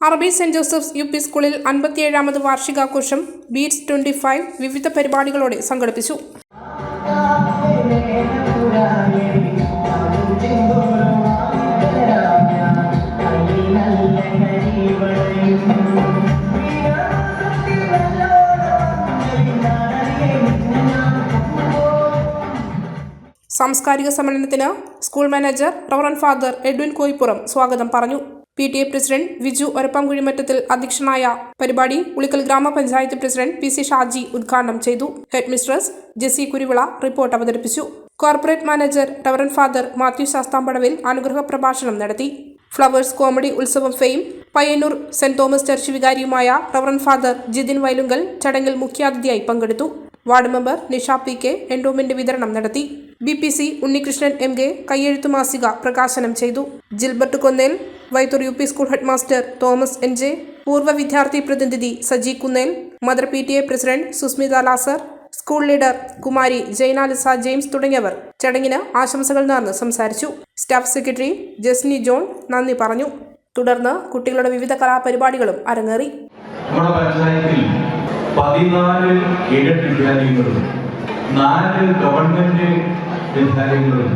അറബി saint Joseph's U P സ്കൂളിൽ അൻപത്തിയേഴാമത് വാർഷികാഘോഷം ബീറ്റ്സ് ട്വന്റി ഫൈവ് വിവിധ പരിപാടികളോടെ സംഘടിപ്പിച്ചു. സാംസ്കാരിക സമ്മേളനത്തിന് school manager Reverend Father Edwin Koippuram സ്വാഗതം പറഞ്ഞു. P T A president Viju Orappamkuzhimattathil അധ്യക്ഷനായ പരിപാടി ഉളിക്കൽ ഗ്രാമപഞ്ചായത്ത് പ്രസിഡന്റ് പി സി ഷാജി ഉദ്ഘാടനം ചെയ്തു. Headmistress Jessy Kuruvila report അവതരിപ്പിച്ചു. Corporate manager Reverend Father Mathew Sasthampadavil അനുഗ്രഹ പ്രഭാഷണം നടത്തി. Flowers comedy Utsavam fame Payyanur Saint Thomas church വികാരിയുമായ Reverend Father Jithin Vailunkal ചടങ്ങിൽ മുഖ്യാതിഥിയായി പങ്കെടുത്തു. Ward member Nisha P K endowment വിതരണം നടത്തി. B P C Unnikrishnan M K കയ്യെഴുത്തു മാസിക പ്രകാശനം ചെയ്തു. Gilbert Konnel Vaithoor U P school headmaster Thomas N J പൂർവ വിദ്യാർത്ഥി പ്രതിനിധി Saji Kunnel mother P T A president Susmitha Lazar school leader Kumari Jainalisa James തുടങ്ങിയവർ ചടങ്ങിന് ആശംസകൾ നേർന്ന് സംസാരിച്ചു. സ്റ്റാഫ് സെക്രട്ടറി ജസ്നി ജോൺ നന്ദി പറഞ്ഞു. തുടർന്ന് കുട്ടികളുടെ വിവിധ കലാപരിപാടികളും അരങ്ങേറി. നമ്മുടെ പഞ്ചായത്തിൽ പതിനാല് എയ്ഡഡ് വിദ്യാലയങ്ങളും നാല് ഗവൺമെന്റ് വിദ്യാലയങ്ങളും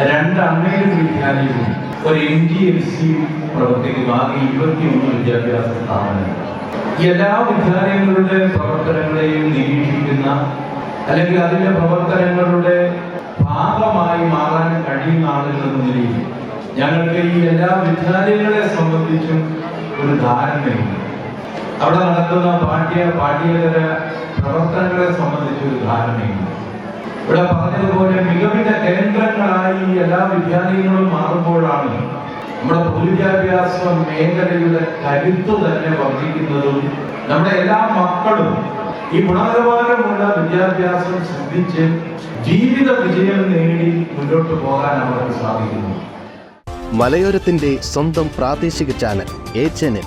രണ്ട് അൺഎയ്ഡഡ് വിദ്യാലയവും ഒരു എൻ ജി എൽ സി പ്രവർത്തിക്കുന്ന. ആകെ ഇരുപത്തിയൊന്ന് വിദ്യാഭ്യാസ സ്ഥാപനങ്ങൾ. എല്ലാ വിദ്യാലയങ്ങളുടെ പ്രവർത്തനങ്ങളെയും നിരീക്ഷിക്കുന്ന അല്ലെങ്കിൽ അതിന്റെ പ്രവർത്തനങ്ങളുടെ ഭാഗമായി മാറാൻ കഴിയുന്ന ആളുകളെന്ന നിലയിൽ ഞങ്ങൾക്ക് ഈ എല്ലാ വിദ്യാലയങ്ങളെ സംബന്ധിച്ചും ഒരു ധാരണയുണ്ട്. അവിടെ നടക്കുന്ന പാഠ്യ പാഠ്യേതര പ്രവർത്തനങ്ങളെ സംബന്ധിച്ചൊരു ധാരണയുണ്ട്. ഇവിടെ പറഞ്ഞതുപോലെ മികവിന്റെ കേന്ദ്രങ്ങളായി എല്ലാ വിദ്യാലയങ്ങളും മാറുമ്പോഴാണ് നമ്മുടെ പൊതുവിദ്യാഭ്യാസ മേഖലയുടെ കരുത്ത് തന്നെ വർദ്ധിക്കുന്നതും നമ്മുടെ എല്ലാ മക്കളും ഈ ഗുണനിലവാരമുള്ള വിദ്യാഭ്യാസം ശ്രദ്ധിച്ച് ജീവിത വിജയം നേടി മുന്നോട്ട് പോകാൻ അവർക്ക് സാധിക്കുന്നു. മലയോരത്തിന്റെ സ്വന്തം പ്രാദേശിക ചാനൽ എ ചാനൽ.